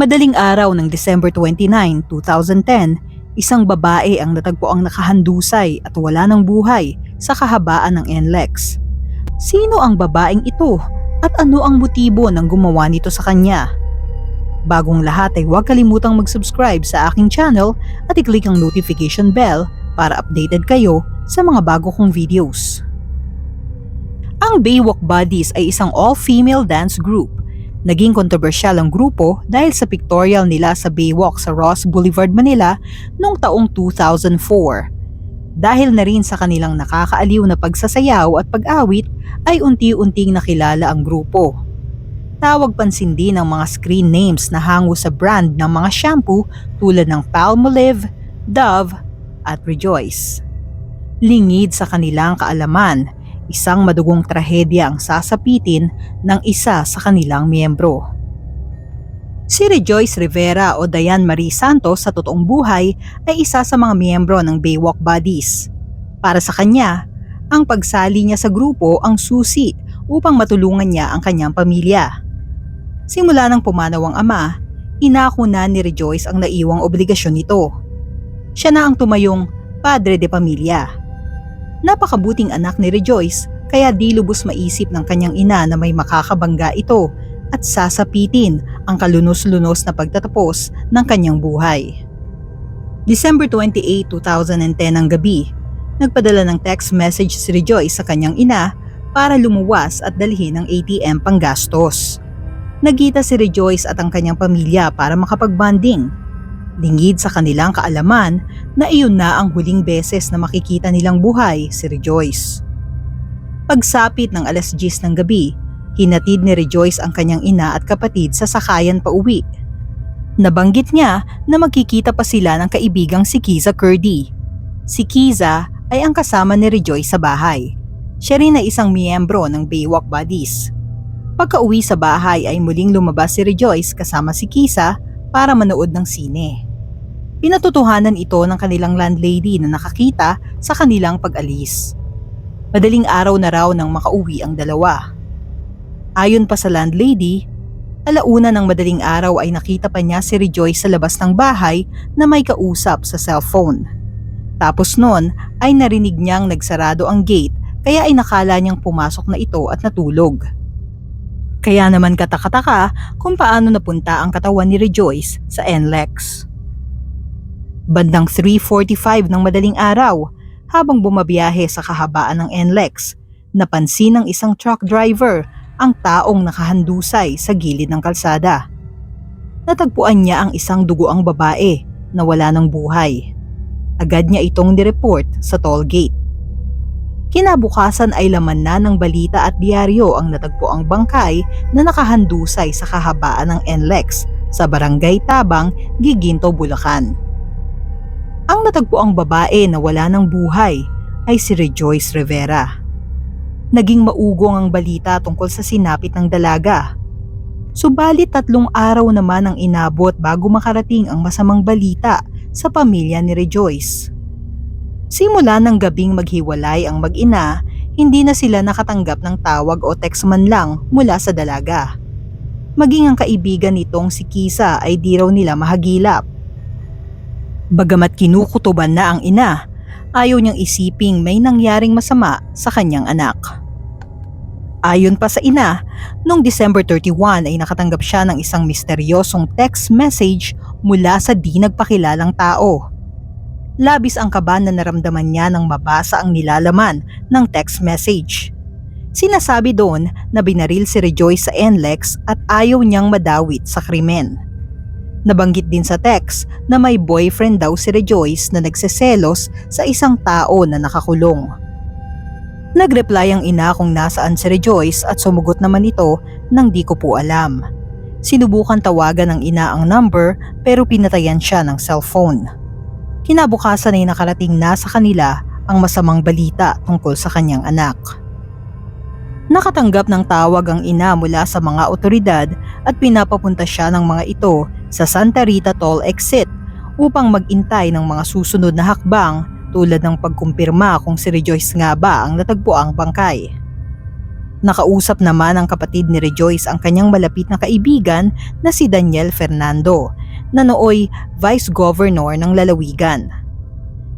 Madaling araw ng December 29, 2010, isang babae ang natagpo ang nakahandusay at wala ng buhay sa kahabaan ng NLEX. Sino ang babaeng ito at ano ang motibo ng gumawa nito sa kanya? Bagong lahat ay huwag kalimutang mag-subscribe sa aking channel at i-click ang notification bell para updated kayo sa mga bago kong videos. Ang Baywalk Buddies ay isang all-female dance group Naging kontrobersyal ang grupo dahil sa pictorial nila sa Baywalk sa Ross Boulevard, Manila noong taong 2004. Dahil na rin sa kanilang nakakaaliw na pagsasayaw at pag-awit ay unti-unting nakilala ang grupo. Tawag pansin din ang mga screen names na hango sa brand ng mga shampoo tulad ng Palmolive, Dove at Rejoice. Lingid sa kanilang kaalaman isang madugong trahedya ang sasapitin ng isa sa kanilang miyembro. Si Rejoice Rivera o Dayan Marie Santos sa totoong buhay ay isa sa mga miyembro ng Baywalk Buddies. Para sa kanya, ang pagsali niya sa grupo ang susi upang matulungan niya ang kanyang pamilya. Simula ng pumanaw ang ama, inako na ni Rejoice ang naiwang obligasyon nito. Siya na ang tumayong padre de pamilya Napakabuting anak ni Rejoice kaya di lubos maisip ng kanyang ina na may makakabangga ito at sasapitin ang kalunos-lunos na pagtatapos ng kanyang buhay. December 28, 2010 ang gabi, nagpadala ng text message si Rejoice sa kanyang ina para lumuwas at dalhin ng ATM panggastos. Nagita si Rejoice at ang kanyang pamilya para makapagbanding Lingid sa kanilang kaalaman na iyon na ang huling beses na makikita nilang buhay si Rejoice. Pagsapit ng alas 10 ng gabi, hinatid ni Rejoice ang kanyang ina at kapatid sa sakayan pa uwi. Nabanggit niya na magkikita pa sila ng kaibigang si Kiza Curdy. Si Kiza ay ang kasama ni Rejoice sa bahay. Siya rin ay isang miyembro ng Baywalk Buddies. Pagka-uwi sa bahay ay muling lumabas si Rejoice kasama si Kiza para manood ng sine. Pinatutuhanan ito ng kanilang landlady na nakakita sa kanilang pag-alis. Madaling araw na raw nang makauwi ang dalawa. Ayon pa sa landlady, alauna ng madaling araw ay nakita pa niya si Rejoice sa labas ng bahay na may kausap sa cellphone. Tapos noon ay narinig niyang nagsarado ang gate kaya ay nakala niyang pumasok na ito at natulog. Kaya naman katakataka kung paano napunta ang katawan ni Rejoice sa NLEX. Bandang 3.45 ng madaling araw, habang bumabiyahe sa kahabaan ng NLEX, napansin ng isang truck driver ang taong nakahandusay sa gilid ng kalsada. Natagpuan niya ang isang dugoang babae na wala ng buhay. Agad niya itong nireport sa toll gate. Kinabukasan ay laman na ng balita at diaryo ang natagpo ang bangkay na nakahandusay sa kahabaan ng NLEX sa Barangay Tabang, Giginto, Bulacan. Ang natagpo ang babae na wala ng buhay ay si Rejoice Rivera. Naging maugong ang balita tungkol sa sinapit ng dalaga. Subalit tatlong araw naman ang inabot bago makarating ang masamang balita sa pamilya ni Rejoice. Simula ng gabing maghiwalay ang mag-ina, hindi na sila nakatanggap ng tawag o text man lang mula sa dalaga. Maging ang kaibigan nitong si Kisa ay di raw nila mahagilap Bagamat kinukutuban na ang ina, ayaw niyang isiping may nangyaring masama sa kanyang anak. Ayon pa sa ina, noong December 31 ay nakatanggap siya ng isang misteryosong text message mula sa di nagpakilalang tao. Labis ang kaba na naramdaman niya nang mabasa ang nilalaman ng text message. Sinasabi doon na binaril si Rejoice sa NLEX at ayaw niyang madawit sa krimen. Nabanggit din sa text na may boyfriend daw si Rejoice na nagseselos sa isang tao na nakakulong. Nagreply ang ina kung nasaan si Rejoice at sumugot naman ito nang di ko po alam. Sinubukan tawagan ng ina ang number pero pinatayan siya ng cellphone. Kinabukasan ay nakarating na sa kanila ang masamang balita tungkol sa kanyang anak. Nakatanggap ng tawag ang ina mula sa mga otoridad at pinapapunta siya ng mga ito sa Santa Rita Toll Exit upang magintay ng mga susunod na hakbang tulad ng pagkumpirma kung si Rejoice nga ba ang natagpuang bangkay. Nakausap naman ang kapatid ni Rejoice ang kanyang malapit na kaibigan na si Daniel Fernando na nooy Vice Governor ng Lalawigan.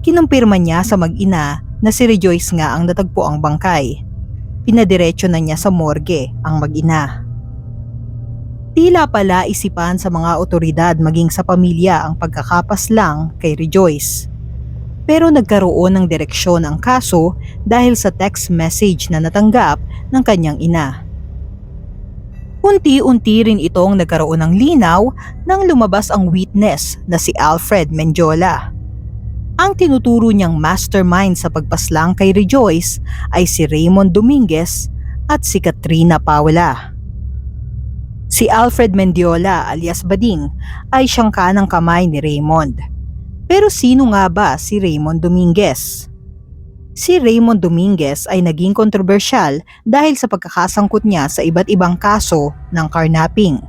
Kinumpirma niya sa mag-ina na si Rejoice nga ang natagpo ang bangkay. Pinadiretso na niya sa morgue ang mag-ina. Tila pala isipan sa mga otoridad maging sa pamilya ang pagkakapas lang kay Rejoice. Pero nagkaroon ng direksyon ang kaso dahil sa text message na natanggap ng kanyang ina. Unti-unti rin itong nagkaroon ng linaw nang lumabas ang witness na si Alfred Menjola. Ang tinuturo niyang mastermind sa pagpaslang kay Rejoice ay si Raymond Dominguez at si Katrina Paula. Si Alfred Mendiola alias Bading ay siyang kanang kamay ni Raymond. Pero sino nga ba si Raymond Dominguez? Si Raymond Dominguez ay naging kontrobersyal dahil sa pagkakasangkot niya sa iba't ibang kaso ng carnapping.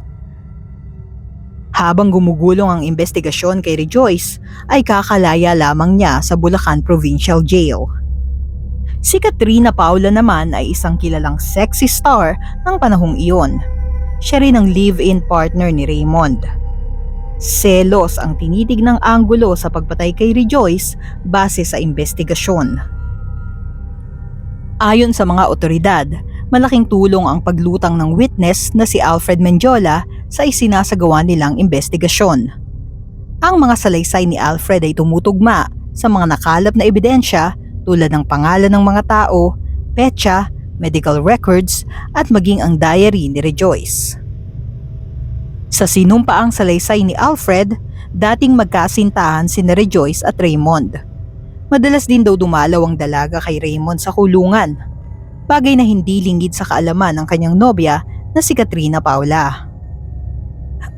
Habang gumugulong ang investigasyon kay Rejoice, ay kakalaya lamang niya sa Bulacan Provincial Jail. Si Katrina Paula naman ay isang kilalang sexy star ng panahong iyon. Siya rin ang live-in partner ni Raymond. Selos ang tinitig ng anggulo sa pagpatay kay Rejoice base sa investigasyon. Ayon sa mga otoridad, malaking tulong ang paglutang ng witness na si Alfred Menjola sa isinasagawa nilang investigasyon. Ang mga salaysay ni Alfred ay tumutugma sa mga nakalap na ebidensya tulad ng pangalan ng mga tao, petsa, medical records at maging ang diary ni Rejoice. Sa sinumpaang salaysay ni Alfred, dating magkasintahan si Rejoice at Raymond. Madalas din daw dumalaw ang dalaga kay Raymond sa kulungan, bagay na hindi linggid sa kaalaman ng kanyang nobya na si Katrina Paula.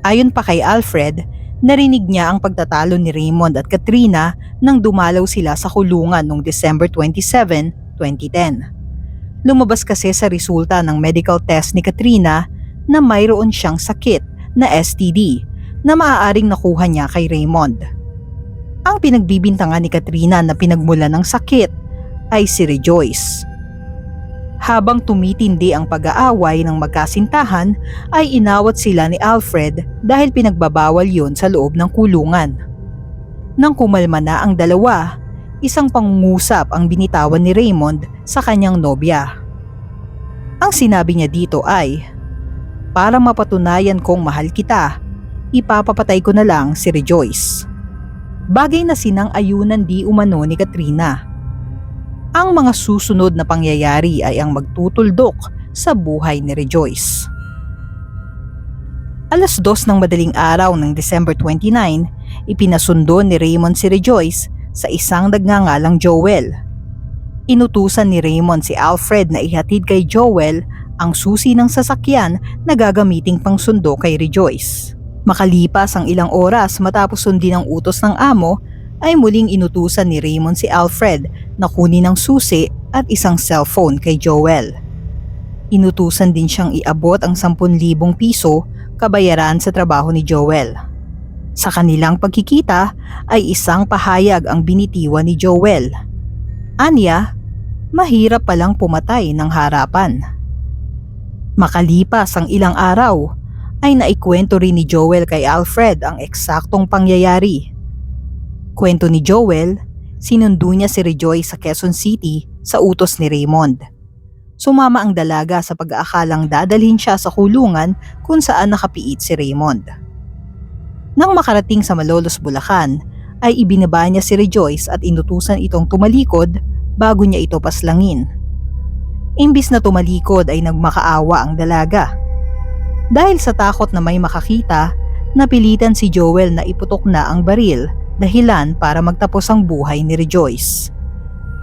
Ayon pa kay Alfred, narinig niya ang pagtatalo ni Raymond at Katrina nang dumalaw sila sa kulungan noong December 27, 2010. Lumabas kasi sa resulta ng medical test ni Katrina na mayroon siyang sakit na STD na maaaring nakuha niya kay Raymond. Ang pinagbibintangan ni Katrina na pinagmula ng sakit ay si Rejoice. Habang tumitindi ang pag-aaway ng magkasintahan ay inawat sila ni Alfred dahil pinagbabawal yon sa loob ng kulungan. Nang kumalma na ang dalawa, isang pangungusap ang binitawan ni Raymond sa kanyang nobya. Ang sinabi niya dito ay, Para mapatunayan kong mahal kita, ipapapatay ko na lang si Rejoice. Bagay na sinang ayunan di umano ni Katrina. Ang mga susunod na pangyayari ay ang magtutuldok sa buhay ni Rejoice. Alas dos ng madaling araw ng December 29, ipinasundo ni Raymond si Rejoice sa isang nagngangalang Joel. Inutusan ni Raymond si Alfred na ihatid kay Joel ang susi ng sasakyan na gagamiting pangsundo kay Rejoice. Makalipas ang ilang oras matapos sundin ang utos ng amo, ay muling inutusan ni Raymond si Alfred na kunin ang susi at isang cellphone kay Joel. Inutusan din siyang iabot ang 10,000 piso kabayaran sa trabaho ni Joel. Sa kanilang pagkikita ay isang pahayag ang binitiwan ni Joel. Anya, mahirap palang pumatay ng harapan. Makalipas ang ilang araw, ay naikwento rin ni Joel kay Alfred ang eksaktong pangyayari. Kwento ni Joel, sinundo niya si Rejoice sa Quezon City sa utos ni Raymond. Sumama ang dalaga sa pag-aakalang dadalhin siya sa kulungan kung saan nakapiit si Raymond. Nang makarating sa Malolos, Bulacan, ay ibinaba niya si Rejoice at inutusan itong tumalikod bago niya ito paslangin. Imbis na tumalikod ay nagmakaawa ang dalaga. Dahil sa takot na may makakita, napilitan si Joel na iputok na ang baril dahilan para magtapos ang buhay ni Rejoice.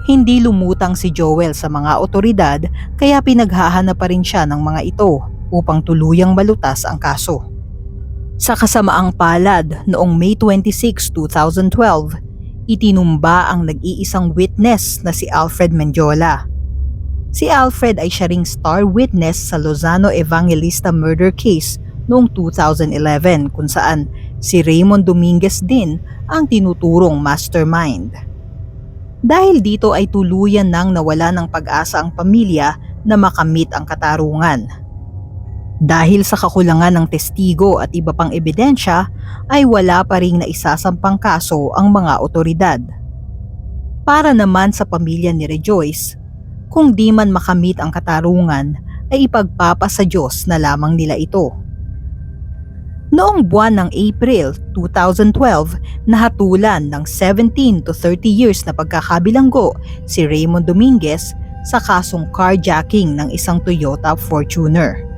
Hindi lumutang si Joel sa mga otoridad kaya pinaghahanap pa rin siya ng mga ito upang tuluyang malutas ang kaso. Sa kasamaang palad noong May 26, 2012, itinumba ang nag-iisang witness na si Alfred Menjola. Si Alfred ay siya ring star witness sa Lozano Evangelista murder case noong 2011 kung saan si Raymond Dominguez din ang tinuturong mastermind. Dahil dito ay tuluyan nang nawala ng pag-asa ang pamilya na makamit ang katarungan. Dahil sa kakulangan ng testigo at iba pang ebidensya ay wala pa ring naisasampang kaso ang mga otoridad. Para naman sa pamilya ni Rejoice, kung di man makamit ang katarungan ay ipagpapasa Diyos na lamang nila ito. Noong buwan ng April 2012, nahatulan ng 17 to 30 years na pagkakabilanggo si Raymond Dominguez sa kasong carjacking ng isang Toyota Fortuner.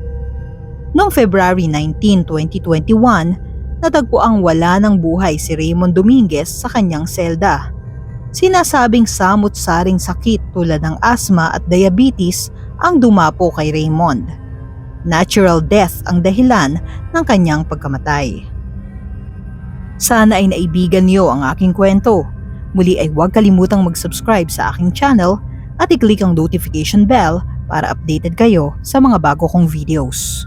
Noong February 19, 2021, natagpo ang wala ng buhay si Raymond Dominguez sa kanyang selda. Sinasabing samot-saring sakit tulad ng asma at diabetes ang dumapo kay Raymond. Natural death ang dahilan ng kanyang pagkamatay. Sana ay naibigan niyo ang aking kwento. Muli ay huwag kalimutang mag-subscribe sa aking channel at i-click ang notification bell para updated kayo sa mga bago kong videos.